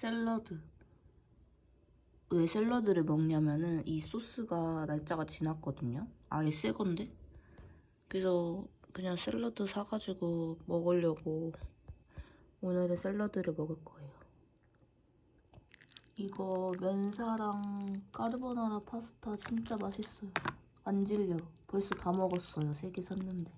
샐러드. 왜 샐러드를 먹냐면은 이 소스가 날짜가 지났거든요. 아예 새 건데. 그래서 그냥 샐러드 사가지고 먹으려고 오늘은 샐러드를 먹을 거예요. 이거 면사랑 까르보나라 파스타 진짜 맛있어요. 안 질려. 벌써 다 먹었어요. 세 개 샀는데.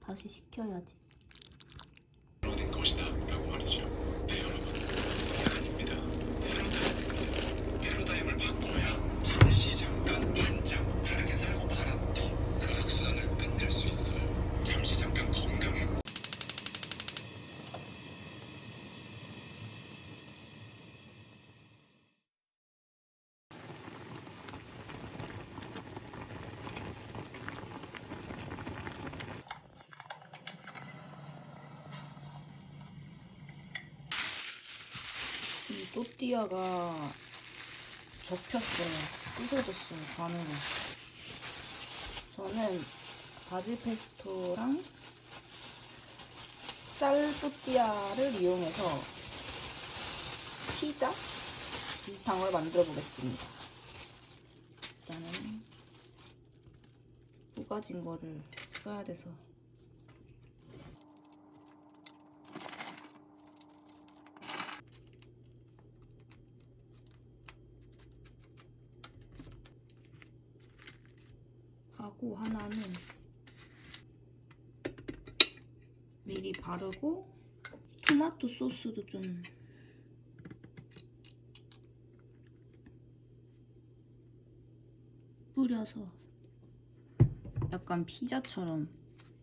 다시 시켜야지. 될 것이다 라고 말이죠. 네 여러분, 그게 아닙니다. 패러다임, 패러다임을 바꿔야 잠시 잠깐 반짝 다르게 살고 말았던 그 악순환을 끝낼 수 있어요. 잠시 잠깐 건강했고 이 또띠아가 접혔어요. 부서졌어요, 반으로. 저는 바질 페스토랑 쌀 또띠아를 이용해서 피자 비슷한 걸 만들어 보겠습니다. 일단은 우가진 거를 써야 돼서 하고 하나는 미리 바르고 토마토 소스도 좀 뿌려서 약간 피자처럼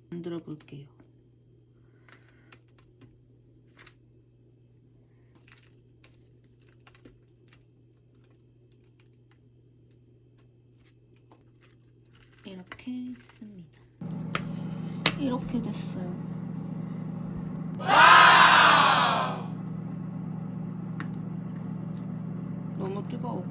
만들어 볼게요. 이렇게 했습니다. 이렇게 됐어요. 너무 뜨거워.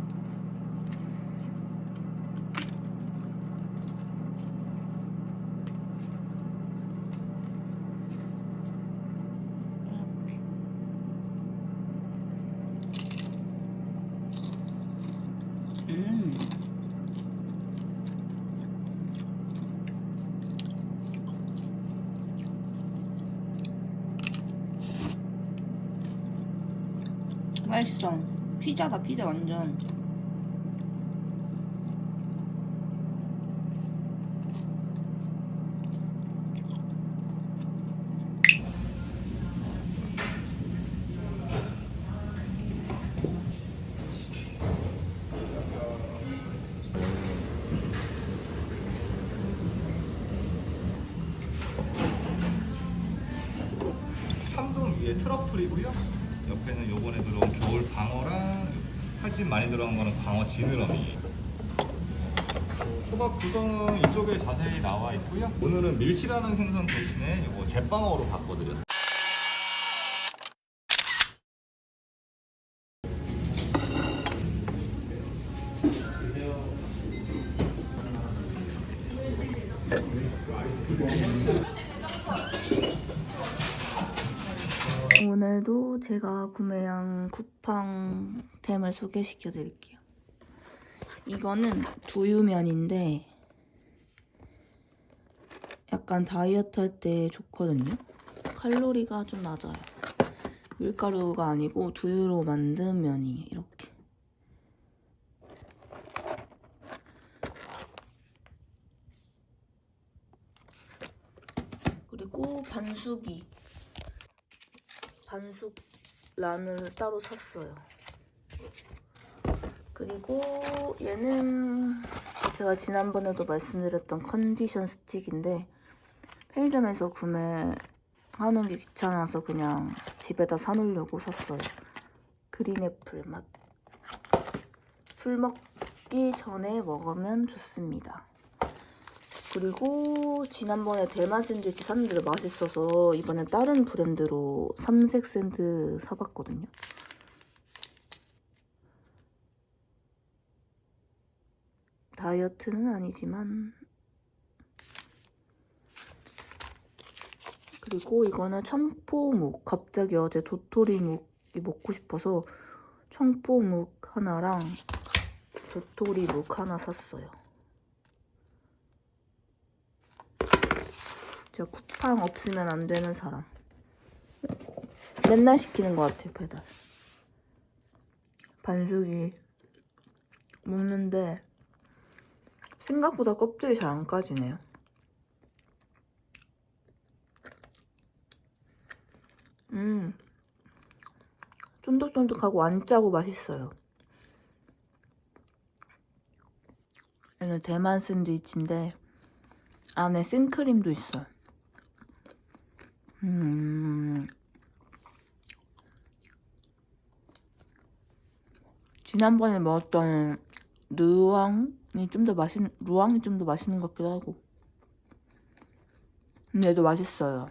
맛있어. 피자다, 피자 완전. 트러플이고요. 옆에는 요번에 들어온 겨울 방어랑 살집 많이 들어간 거는 광어 지느러미. 어, 초밥 구성은 이쪽에 자세히 나와 있고요. 오늘은 밀치라는 생선 대신에 이거 제빵어로 바꿔드렸어요. 오늘도 제가 구매한 쿠팡템을 소개시켜 드릴게요. 이거는 두유면인데 약간 다이어트 할 때 좋거든요. 칼로리가 좀 낮아요. 밀가루가 아니고 두유로 만든 면이에요. 이렇게. 그리고 반숙이 반숙 란을 따로 샀어요. 그리고 얘는 제가 지난번에도 말씀드렸던 컨디션 스틱인데 편의점에서 구매하는 게 귀찮아서 그냥 집에다 사놓으려고 샀어요. 그린애플 맛. 술 먹기 전에 먹으면 좋습니다. 그리고 지난번에 대만 샌드위치 샀는데 맛있어서 이번엔 다른 브랜드로 삼색 샌드 사봤거든요. 다이어트는 아니지만 그리고 이거는 청포묵. 갑자기 어제 도토리묵이 먹고 싶어서 청포묵 하나랑 도토리묵 하나 샀어요. 진짜 쿠팡 없으면 안 되는 사람. 맨날 시키는 것 같아요, 배달. 반숙이 먹는데 생각보다 껍질이 잘 안 까지네요. 음, 쫀득쫀득하고 안 짜고 맛있어요. 얘는 대만 샌드위치인데 안에 생크림도 있어요. 음, 지난번에 먹었던 르왕이 좀 더 맛있, 루앙이 좀 더 맛있는 것 같기도 하고. 근데 얘도 맛있어요.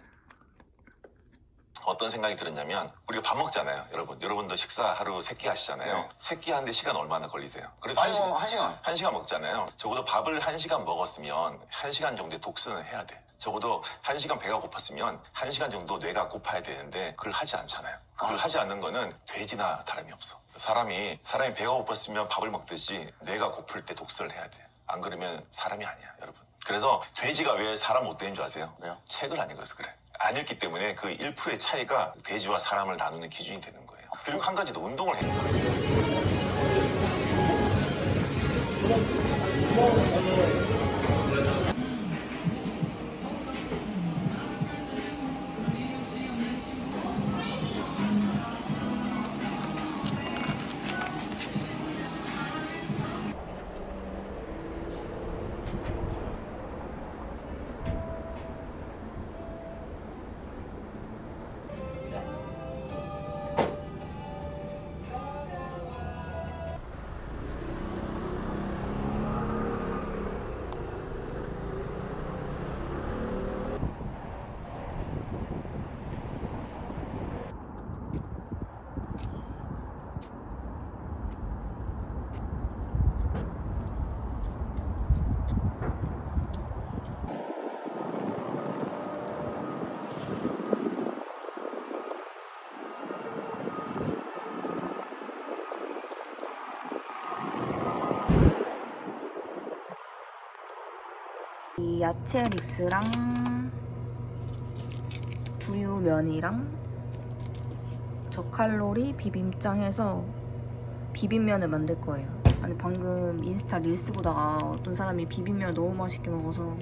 어떤 생각이 들었냐면 우리가 밥 먹잖아요, 여러분. 여러분도 식사 하루 세 끼 하시잖아요. 네. 세끼 하는데 시간 얼마나 걸리세요? 그래도 아유, 한 시간, 한 시간. 한 시간 먹잖아요. 적어도 밥을 한 시간 먹었으면 한 시간 정도의 독서는 해야 돼. 적어도 한 시간 배가 고팠으면 한 시간 정도 뇌가 고파야 되는데 그걸 하지 않잖아요. 그걸 아. 하지 않는 거는 돼지나 다름이 없어. 사람이 사람이 배가 고팠으면 밥을 먹듯이 뇌가 고플 때 독서를 해야 돼. 안 그러면 사람이 아니야, 여러분. 그래서 돼지가 왜 사람 못 되는 줄 아세요? 왜요? 책을 안 읽어서 그래. 안 읽기 때문에 그 1%의 차이가 돼지와 사람을 나누는 기준이 되는 거예요. 그리고 한 가지 더 운동을 해야 돼요. 야채 믹스랑 두유면이랑 저칼로리 비빔장 해서 비빔면을 만들 거예요. 아니 방금 인스타 릴스 보다가 어떤 사람이 비빔면을 너무 맛있게 먹어서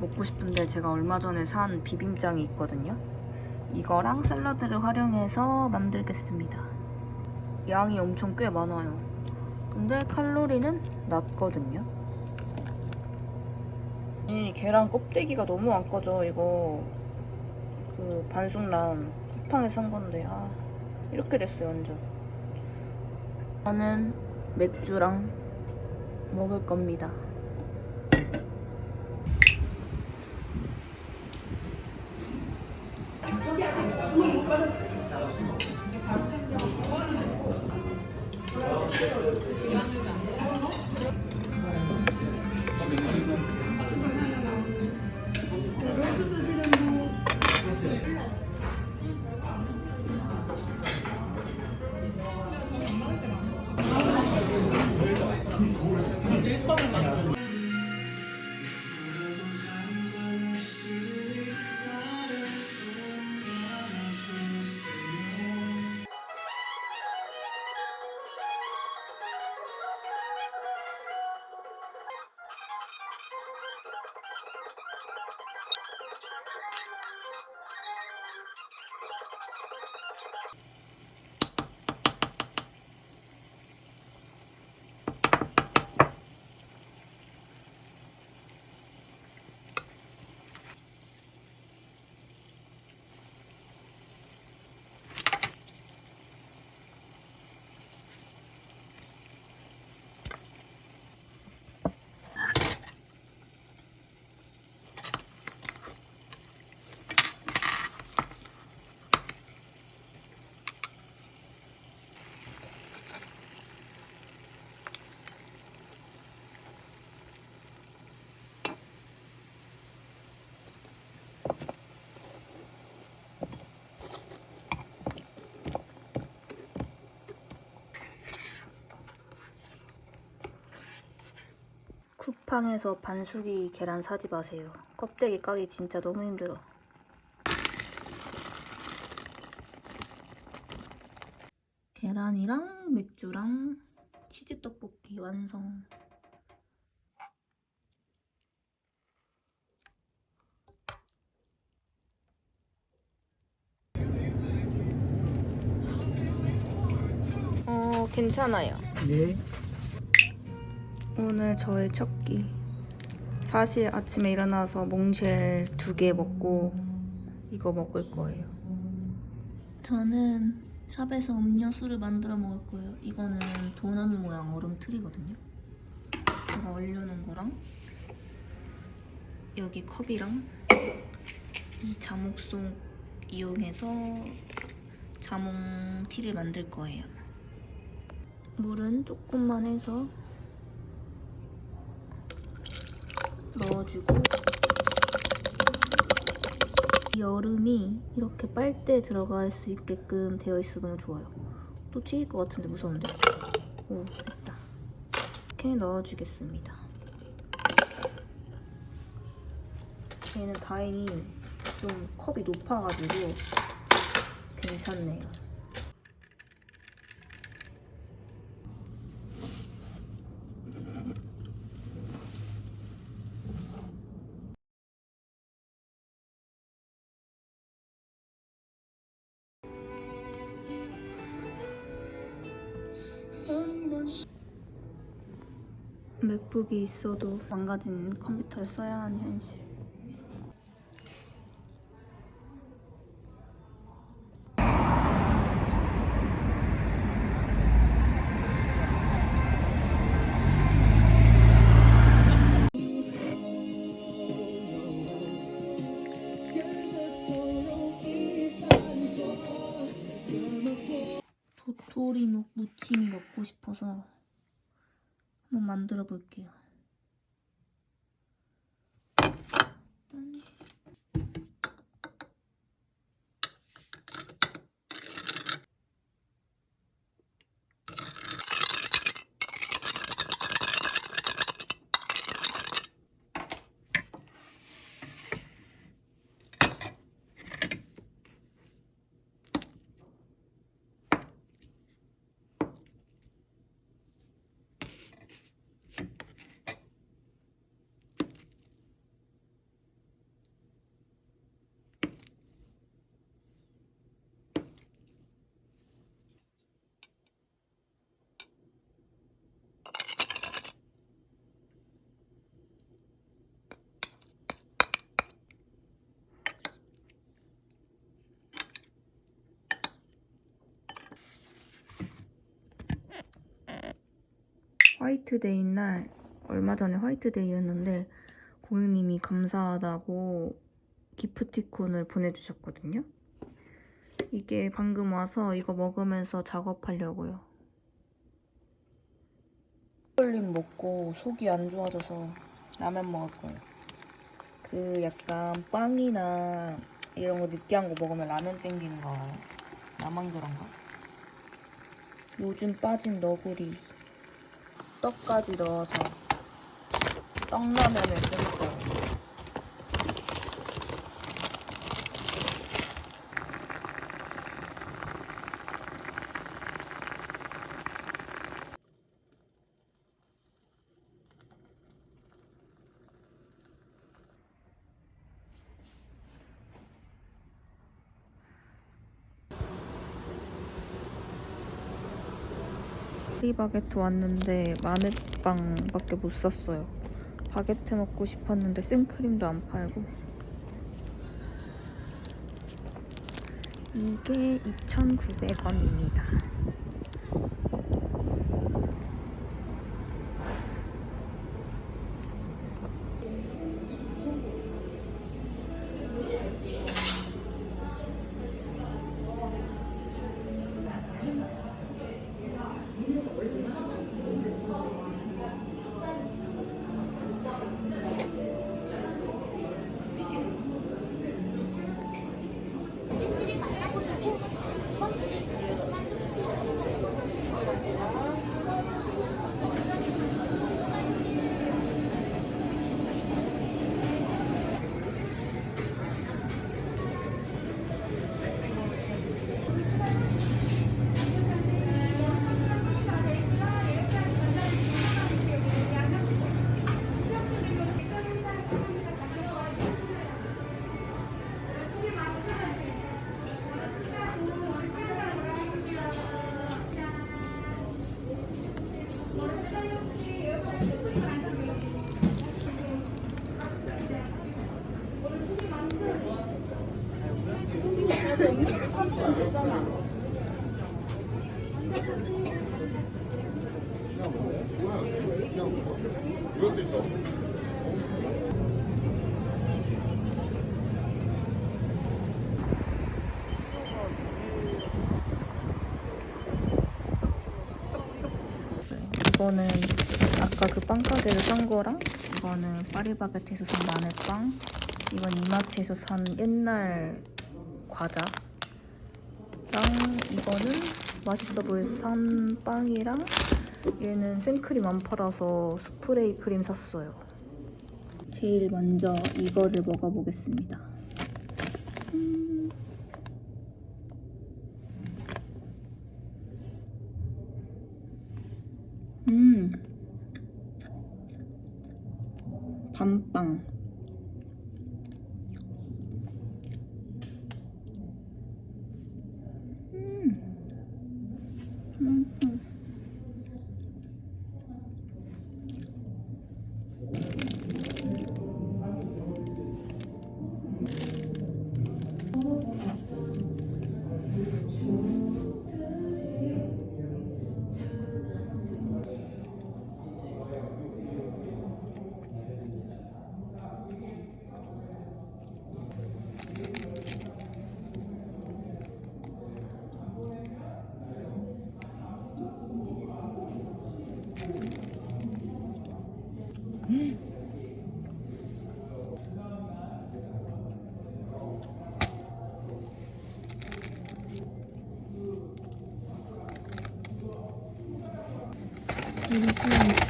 먹고 싶은데 제가 얼마 전에 산 비빔장이 있거든요. 이거랑 샐러드를 활용해서 만들겠습니다. 양이 엄청 꽤 많아요. 근데 칼로리는 낮거든요. 이 계란 껍데기가 너무 안 꺼져 이거. 그 반숙란 쿠팡에서 산 건데 아 이렇게 됐어요 완전. 저는 맥주랑 먹을 겁니다 네, 밀가루만 쿠팡에서 반숙이 계란 사지 마세요. 껍데기 까기 진짜 너무 힘들어. 계란이랑 맥주랑 치즈 떡볶이 완성. 어, 괜찮아요. 네. 오늘 저의 첫 끼. 사실 아침에 일어나서 몽쉘 두 개 먹고 이거 먹을 거예요. 저는 샵에서 음료수를 만들어 먹을 거예요. 이거는 도넛 모양 얼음 틀이거든요. 제가 얼려놓은 거랑 여기 컵이랑 이 자목송 이용해서 자몽 티를 만들 거예요. 물은 조금만 해서 넣어주고 이 얼음이 이렇게 빨대에 들어갈 수 있게끔 되어 있어 너무 좋아요. 또 튀길 것 같은데 무서운데. 오 됐다. 이렇게 넣어주겠습니다. 얘는 다행히 좀 컵이 높아가지고 괜찮네요. 맥북이 있어도 망가진 컴퓨터를 써야 하는 현실. 도토리묵 무침이 먹고 싶어서 한번 만들어 볼게요. 일단 화이트데이 날 얼마 전에 화이트데이였는데 고객님이 감사하다고 기프티콘을 보내주셨거든요. 이게 방금 와서 이거 먹으면서 작업하려고요. 콜림 먹고 속이 안 좋아져서 라면 먹을 거예요. 그 약간 빵이나 이런 거 느끼한 거 먹으면 라면 땡기는 거? 나만 그런가? 요즘 빠진 너구리 떡까지 넣어서 떡라면을 끓일 거예요. 바게트 왔는데 마늘빵밖에 못 샀어요. 바게트 먹고 싶었는데 생크림도 안 팔고. 이게 2,900원입니다. 이거는 아까 그 빵가게에서 산 거랑 이거는 파리바게트에서 산 마늘빵 이건 이마트에서 산 옛날 과자랑 이거는 맛있어 보여서 산 빵이랑 얘는 생크림 안 팔아서 스프레이 크림 샀어요. 제일 먼저 이거를 먹어보겠습니다 음. 음. 밤빵.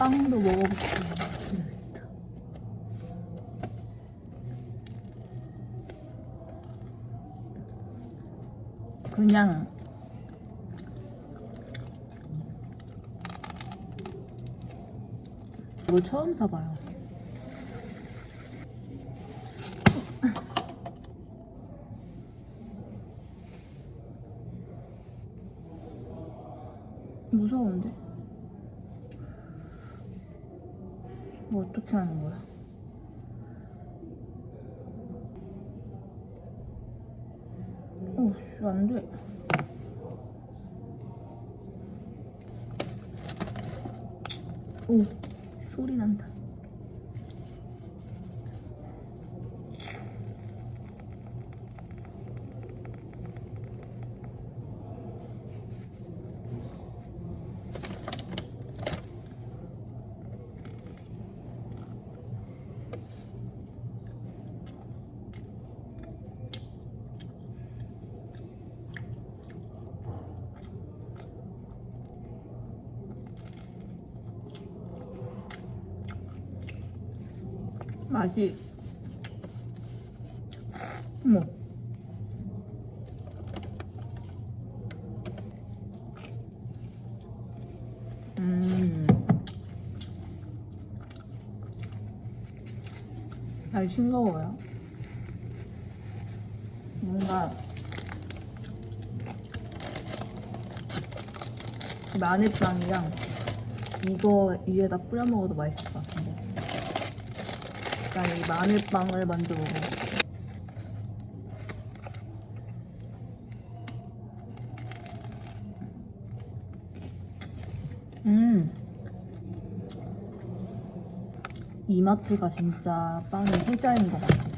빵도 먹어볼게요. 그냥 이거 처음 사봐요. 무서운데? 뭐 어떻게 하는 거야? 오, 씨, 안 돼. 오, 소리 난다. 맛이. 어머. 음. 잘 싱거워요. 뭔가 마늘빵이랑 이거 위에다 뿌려 먹어도 맛있을 것 같은데 일단 이 마늘빵을 먼저 먹어볼게요. 음. 이마트가 진짜 빵의 효자인 것 같아.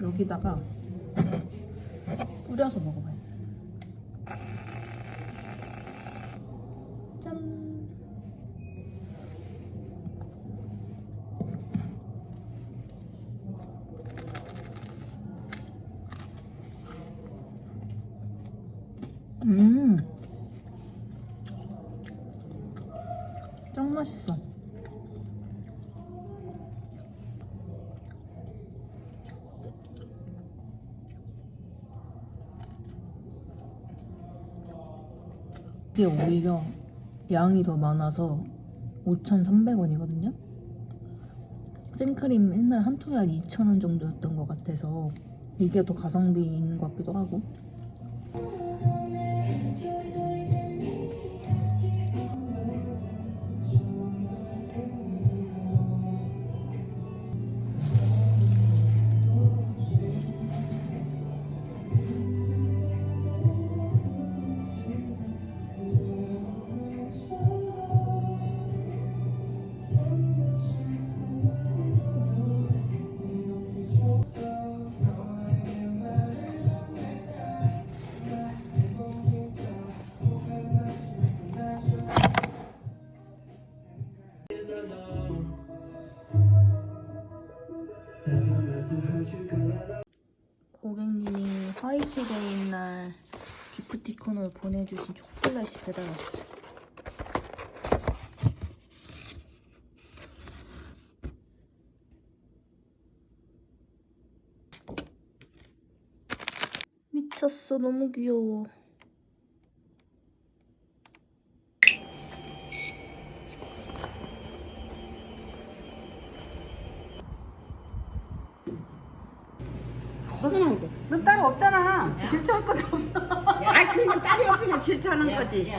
여기다가 뿌려서 먹어봐야지. 짠. 음. 짱 맛있어. 이게 오히려 양이 더 많아서 5,300원이거든요? 생크림 옛날에 한 통에 한 2,000원 정도였던 것 같아서 이게 더 가성비 있는 것 같기도 하고 미쳤어, 너무 귀여워. 서운하게. 너딸 없잖아. 질투할 것도 없어. 아, 그러니까 딸이 없으면 질투하는 거지.